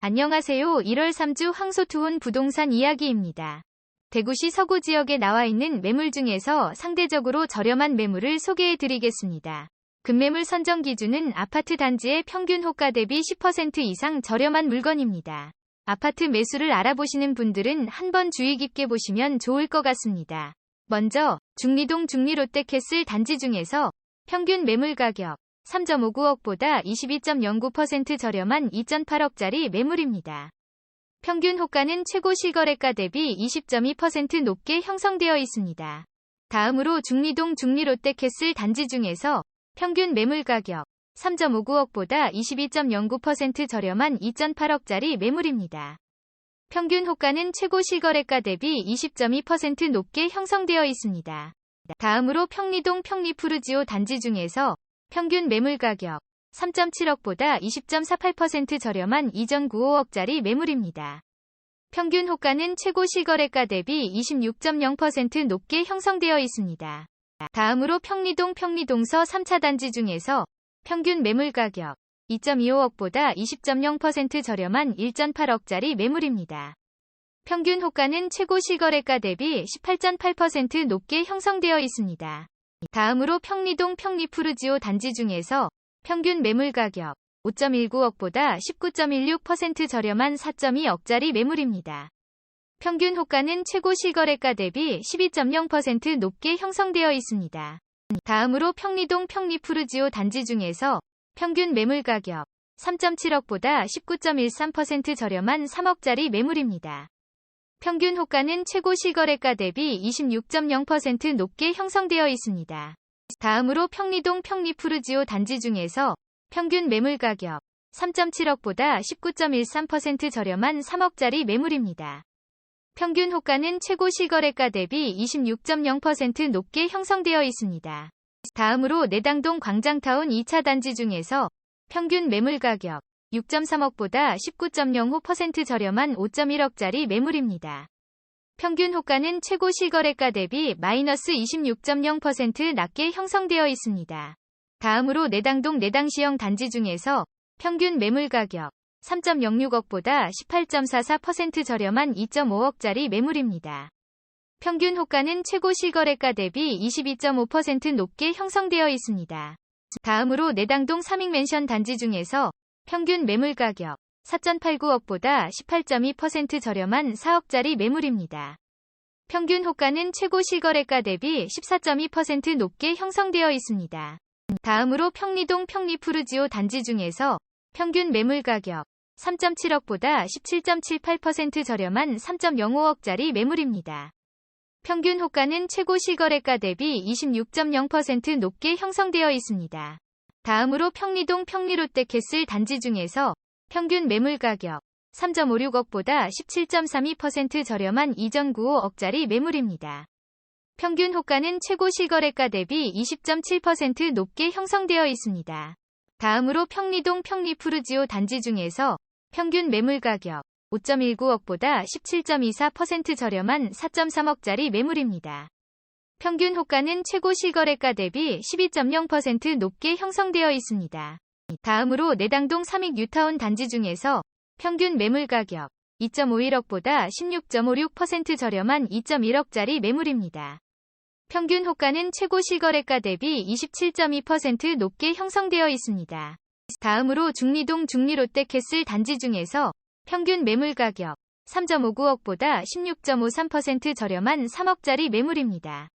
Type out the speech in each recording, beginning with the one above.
안녕하세요. 1월 3주 황소투혼 부동산 이야기입니다. 대구시 서구 지역에 나와 있는 매물 중에서 상대적으로 저렴한 매물을 소개해 드리겠습니다. 급매물 선정 기준은 아파트 단지의 평균 호가 대비 10% 이상 저렴한 물건입니다. 아파트 매수를 알아보시는 분들은 한번 주의 깊게 보시면 좋을 것 같습니다. 먼저 중리동 중리롯데캐슬 단지 중에서 평균 매물 가격 3.59억보다 22.09% 저렴한 2.8억짜리 매물입니다. 평균 호가는 최고 실거래가 대비 20.2% 높게 형성되어 있습니다. 다음으로 중리동 중리롯데캐슬 단지 중에서 평균 매물 가격 3.59억보다 22.09% 저렴한 2.8억짜리 매물입니다. 평균 호가는 최고 실거래가 대비 20.2% 높게 형성되어 있습니다. 다음으로 평리동 평리푸르지오 단지 중에서 평균 매물 가격 3.7억보다 20.48% 저렴한 2.95억짜리 매물입니다. 평균 호가는 최고 실거래가 대비 26.0% 높게 형성되어 있습니다. 다음으로 평리동 평리동서 3차 단지 중에서 평균 매물 가격 2.25억보다 20.0% 저렴한 1.8억짜리 매물입니다. 평균 호가는 최고 실거래가 대비 18.8% 높게 형성되어 있습니다. 다음으로 평리동 평리푸르지오 단지 중에서 평균 매물 가격 5.19억보다 19.16% 저렴한 4.2억짜리 매물입니다. 평균 호가는 최고 실거래가 대비 12.0% 높게 형성되어 있습니다. 다음으로 평리동 평리푸르지오 단지 중에서 평균 매물 가격 3.7억보다 19.13% 저렴한 3억짜리 매물입니다. 평균 호가는 최고 실거래가 대비 26.0% 높게 형성되어 있습니다. 다음으로 평리동 평리푸르지오 단지 중에서 평균 매물 가격 3.7억보다 19.13% 저렴한 3억짜리 매물입니다. 평균 호가는 최고 실거래가 대비 26.0% 높게 형성되어 있습니다. 다음으로 내당동 광장타운 2차 단지 중에서 평균 매물 가격 6.3억보다 19.05% 저렴한 5.1억짜리 매물입니다. 평균 호가는 최고 실거래가 대비 마이너스 26.0% 낮게 형성되어 있습니다. 다음으로 내당동 내당시형 단지 중에서 평균 매물 가격 3.06억보다 18.44% 저렴한 2.5억짜리 매물입니다. 평균 호가는 최고 실거래가 대비 22.5% 높게 형성되어 있습니다. 다음으로 내당동 삼익맨션 단지 중에서 평균 매물 가격 4.89억보다 18.2% 저렴한 4억짜리 매물입니다. 평균 호가는 최고 실거래가 대비 14.2% 높게 형성되어 있습니다. 다음으로 평리동 평리푸르지오 단지 중에서 평균 매물 가격 3.7억보다 17.78% 저렴한 3.05억짜리 매물입니다. 평균 호가는 최고 실거래가 대비 26.0% 높게 형성되어 있습니다. 다음으로 평리동 평리롯데캐슬 단지 중에서 평균 매물 가격 3.56억보다 17.32% 저렴한 2.95억짜리 매물입니다. 평균 호가는 최고 실거래가 대비 20.7% 높게 형성되어 있습니다. 다음으로 평리동 평리푸르지오 단지 중에서 평균 매물 가격 5.19억보다 17.24% 저렴한 4.3억짜리 매물입니다. 평균 호가는 최고 실거래가 대비 12.0% 높게 형성되어 있습니다. 다음으로 내당동 3익 뉴타운 단지 중에서 평균 매물 가격 2.51억보다 16.56% 저렴한 2.1억짜리 매물입니다. 평균 호가는 최고 실거래가 대비 27.2% 높게 형성되어 있습니다. 다음으로 중리동 중리롯데캐슬 단지 중에서 평균 매물 가격 3.59억보다 16.53% 저렴한 3억짜리 매물입니다.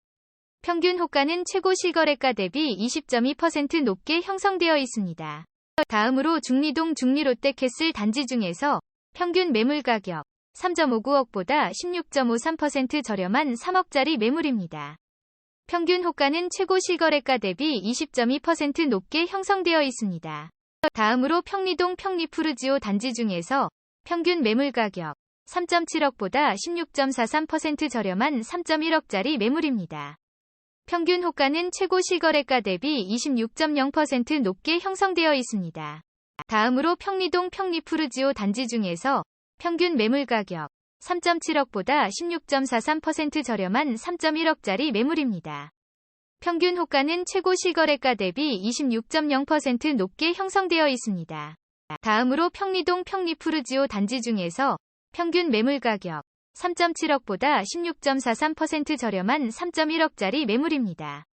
평균 호가는 최고 실거래가 대비 20.2% 높게 형성되어 있습니다. 다음으로 중리동 중리롯데캐슬 단지 중에서 평균 매물 가격 3.59억보다 16.53% 저렴한 3억짜리 매물입니다. 평균 호가는 최고 실거래가 대비 20.2% 높게 형성되어 있습니다. 다음으로 평리동 평리푸르지오 단지 중에서 평균 매물 가격 3.7억보다 16.43% 저렴한 3.1억짜리 매물입니다. 평균 호가는 최고 실거래가 대비 26.0% 높게 형성되어 있습니다. 다음으로 평리동 평리푸르지오 단지 중에서 평균 매물 가격 3.7억보다 16.43% 저렴한 3.1억짜리 매물입니다. 평균 호가는 최고 실거래가 대비 26.0% 높게 형성되어 있습니다. 다음으로 평리동 평리푸르지오 단지 중에서 평균 매물 가격 3.7억보다 16.43% 저렴한 3.1억짜리 매물입니다.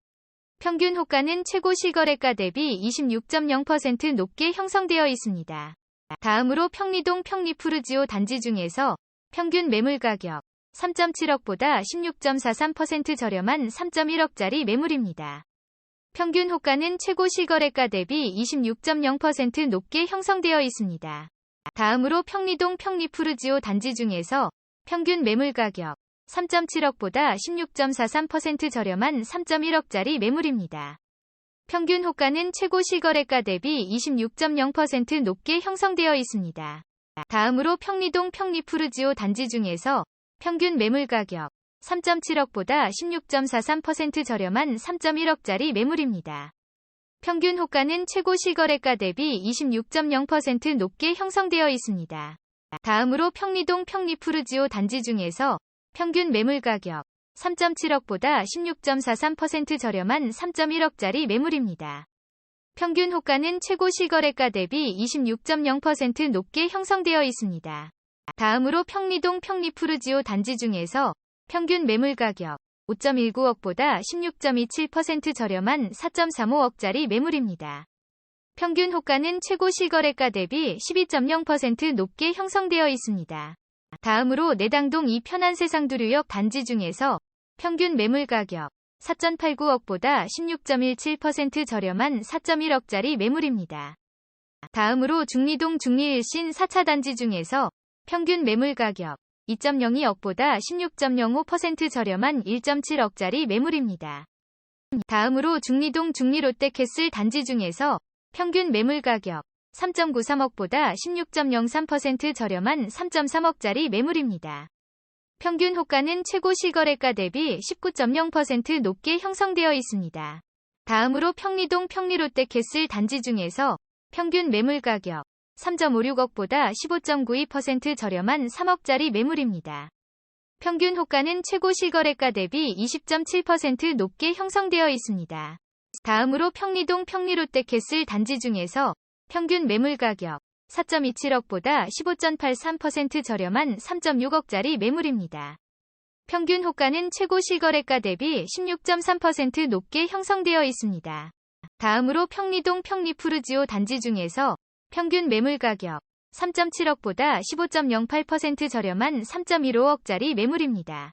평균 호가는 최고 실거래가 대비 26.0% 높게 형성되어 있습니다. 다음으로 평리동 평리푸르지오 단지 중에서 평균 매물 가격 3.7억보다 16.43% 저렴한 3.1억짜리 매물입니다. 평균 호가는 최고 실거래가 대비 26.0% 높게 형성되어 있습니다. 다음으로 평리동 평리푸르지오 단지 중에서 평균 매물 가격 3.7억보다 16.43% 저렴한 3.1억짜리 매물입니다. 평균 호가는 최고 실거래가 대비 26.0% 높게 형성되어 있습니다. 다음으로 평리동 평리푸르지오 단지 중에서 평균 매물 가격 3.7억보다 16.43% 저렴한 3.1억짜리 매물입니다. 평균 호가는 최고 실거래가 대비 26.0% 높게 형성되어 있습니다. 다음으로 평리동 평리푸르지오 단지 중에서 평균 매물 가격 3.7억보다 16.43% 저렴한 3.1억짜리 매물입니다. 평균 호가는 최고 실거래가 대비 26.0% 높게 형성되어 있습니다. 다음으로 평리동 평리푸르지오 단지 중에서 평균 매물 가격 5.19억보다 16.27% 저렴한 4.35억짜리 매물입니다. 평균 호가는 최고 실거래가 대비 12.0% 높게 형성되어 있습니다. 다음으로 내당동 이 편안세상 두류역 단지 중에서 평균 매물 가격 4.89억보다 16.17% 저렴한 4.1억짜리 매물입니다. 다음으로 중리동 중리일신 4차 단지 중에서 평균 매물 가격 2.02억보다 16.05% 저렴한 1.7억짜리 매물입니다. 다음으로 중리동 중리롯데캐슬 단지 중에서 평균 매물 가격 3.93억보다 16.03% 저렴한 3.3억짜리 매물입니다. 평균 호가는 최고 실거래가 대비 19.0% 높게 형성되어 있습니다. 다음으로 평리동 평리롯데 캐슬 단지 중에서 평균 매물 가격 3.56억보다 15.92% 저렴한 3억짜리 매물입니다. 평균 호가는 최고 실거래가 대비 20.7% 높게 형성되어 있습니다. 다음으로 평리동 평리롯데캐슬 단지 중에서 평균 매물 가격 4.27억보다 15.83% 저렴한 3.6억짜리 매물입니다. 평균 호가는 최고 실거래가 대비 16.3% 높게 형성되어 있습니다. 다음으로 평리동 평리푸르지오 단지 중에서 평균 매물 가격 3.7억보다 15.08% 저렴한 3.15억짜리 매물입니다.